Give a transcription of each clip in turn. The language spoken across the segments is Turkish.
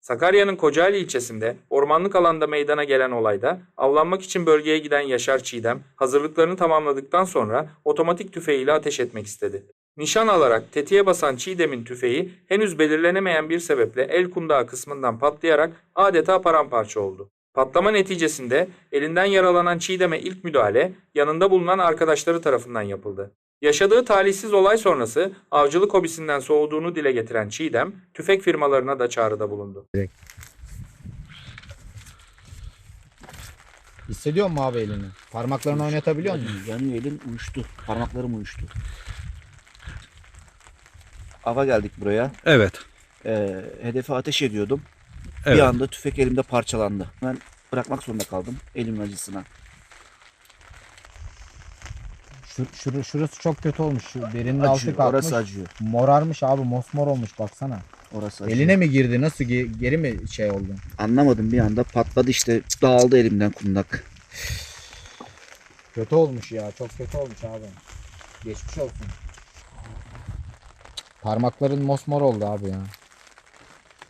Sakarya'nın Kocaeli ilçesinde ormanlık alanda meydana gelen olayda avlanmak için bölgeye giden Yaşar Çiğdem hazırlıklarını tamamladıktan sonra otomatik tüfeğiyle ateş etmek istedi. Nişan alarak tetiğe basan Çiğdem'in tüfeği henüz belirlenemeyen bir sebeple el kundağı kısmından patlayarak adeta paramparça oldu. Patlama neticesinde elinden yaralanan Çiğdem'e ilk müdahale yanında bulunan arkadaşları tarafından yapıldı. Yaşadığı talihsiz olay sonrası avcılık hobisinden soğuduğunu dile getiren Çiğdem, tüfek firmalarına da çağrıda bulundu. Hissediyor musun abi elini? Parmaklarını oynatabiliyor musun? Yanıyor elim uyuştu. Parmaklarım uyuştu. Ava geldik buraya. Evet. Ee, hedefe ateş ediyordum. Evet. Bir anda tüfek elimde parçalandı. Ben bırakmak zorunda kaldım elimin acısına. Şu, şur- şurası çok kötü olmuş. Şu derinin altı Acıyor. kalkmış. Orası acıyor. Morarmış abi mosmor olmuş baksana. Orası acıyor. Eline mi girdi? Nasıl ge- geri mi şey oldu? Anlamadım bir anda patladı işte dağıldı elimden kundak. Kötü olmuş ya. Çok kötü olmuş abi. Geçmiş olsun. Parmakların mosmor oldu abi ya.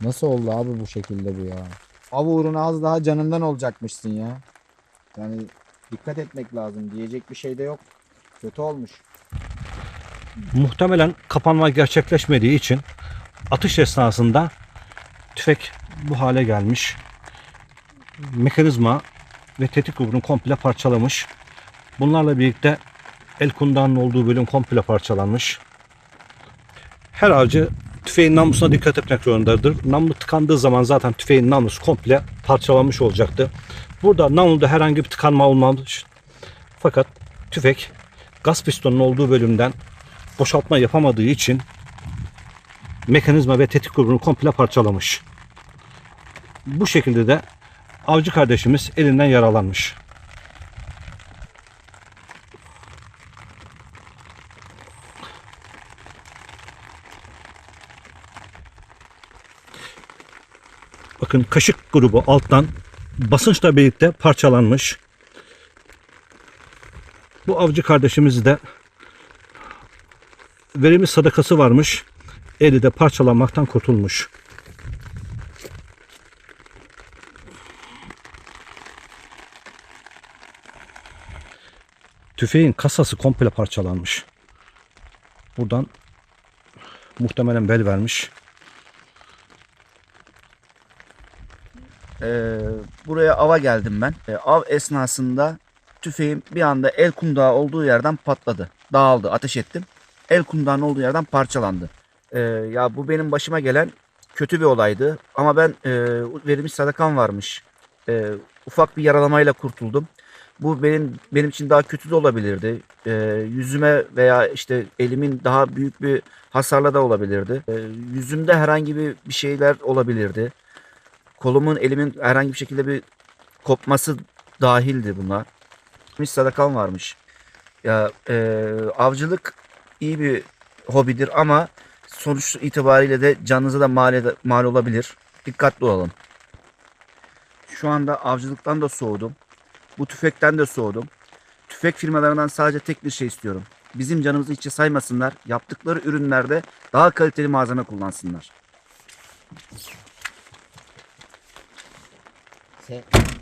Nasıl oldu abi bu şekilde bu ya? Av uğruna az daha canından olacakmışsın ya. Yani dikkat etmek lazım. Diyecek bir şey de yok. Kötü olmuş. Muhtemelen kapanma gerçekleşmediği için atış esnasında tüfek bu hale gelmiş. Mekanizma ve tetik grubunu komple parçalamış. Bunlarla birlikte el kundağının olduğu bölüm komple parçalanmış. Her avcı tüfeğin namlusuna dikkat etmek zorundadır. Namlu tıkandığı zaman zaten tüfeğin namlusu komple parçalanmış olacaktı. Burada namluda herhangi bir tıkanma olmamış. Fakat tüfek gaz pistonunun olduğu bölümden boşaltma yapamadığı için mekanizma ve tetik grubunu komple parçalamış. Bu şekilde de avcı kardeşimiz elinden yaralanmış. Bakın kaşık grubu alttan basınçla birlikte parçalanmış. Bu avcı kardeşimiz de verilmiş sadakası varmış. Eli de parçalanmaktan kurtulmuş. Tüfeğin kasası komple parçalanmış. Buradan muhtemelen bel vermiş. Ee, buraya ava geldim ben. Ee, av esnasında tüfeğim bir anda el kundağı olduğu yerden patladı. Dağıldı. Ateş ettim. El kundağının olduğu yerden parçalandı. Ee, ya bu benim başıma gelen kötü bir olaydı. Ama ben e, verilmiş sadakam varmış. Ee, ufak bir yaralamayla kurtuldum. Bu benim benim için daha kötü de olabilirdi. Ee, yüzüme veya işte elimin daha büyük bir hasarla da olabilirdi. Ee, yüzümde herhangi bir, bir şeyler olabilirdi kolumun elimin herhangi bir şekilde bir kopması dahildi buna. Bir sadakam varmış. Ya e, avcılık iyi bir hobidir ama sonuç itibariyle de canınıza da mal, mal olabilir. Dikkatli olalım. Şu anda avcılıktan da soğudum. Bu tüfekten de soğudum. Tüfek firmalarından sadece tek bir şey istiyorum. Bizim canımızı içe saymasınlar. Yaptıkları ürünlerde daha kaliteli malzeme kullansınlar. Se-